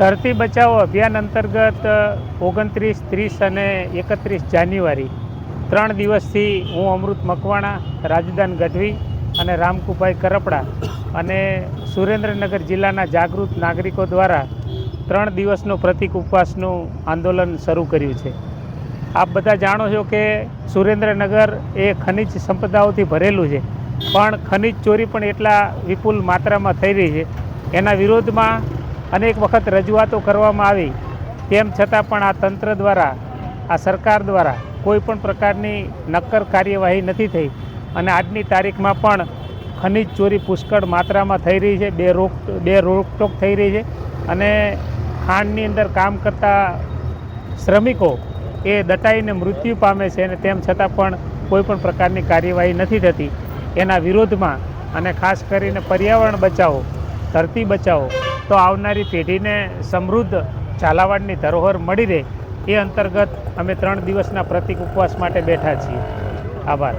ધરતી બચાવો અભિયાન અંતર્ગત ઓગણત્રીસ, ત્રીસ અને એકત્રીસ જાન્યુઆરી ત્રણ દિવસથી હું અમૃત મકવાણા, રાજદાન ગઢવી અને રામકુભાઈ કરપડા અને સુરેન્દ્રનગર જિલ્લાના જાગૃત નાગરિકો દ્વારા ત્રણ દિવસનો પ્રતિક ઉપવાસનું આંદોલન શરૂ કર્યું છે. આપ બધા જાણો છો કે સુરેન્દ્રનગર એ ખનિજ સંપદાઓથી ભરેલું છે, પણ ખનિજ ચોરી પણ એટલા વિપુલ માત્રામાં થઈ રહી છે. એના વિરોધમાં અનેક વખત રજૂઆતો કરવામાં આવી. તેમ છતાં પણ આ તંત્ર દ્વારા, આ સરકાર દ્વારા કોઈ પણ પ્રકારની નક્કર કાર્યવાહી નથી થઈ. અને આજની તારીખમાં પણ ખનિજ ચોરી પુષ્કળ માત્રામાં થઈ રહી છે. બે રોક, બે રોકટોક થઈ રહી છે. અને ખાંડની અંદર કામ કરતા શ્રમિકો એ દટાઈને મૃત્યુ પામે છે અને તેમ છતાં પણ કોઈ પણ પ્રકારની કાર્યવાહી નથી થતી. એના વિરોધમાં અને ખાસ કરીને પર્યાવરણ બચાવો, ધરતી બચાવો તો આવનારી પેઢીને સમૃદ્ધ ઝાલાવાડની ધરોહર મળી રહે એ અંતર્ગત અમે ત્રણ દિવસના પ્રતિક ઉપવાસ માટે બેઠા છીએ. આભાર.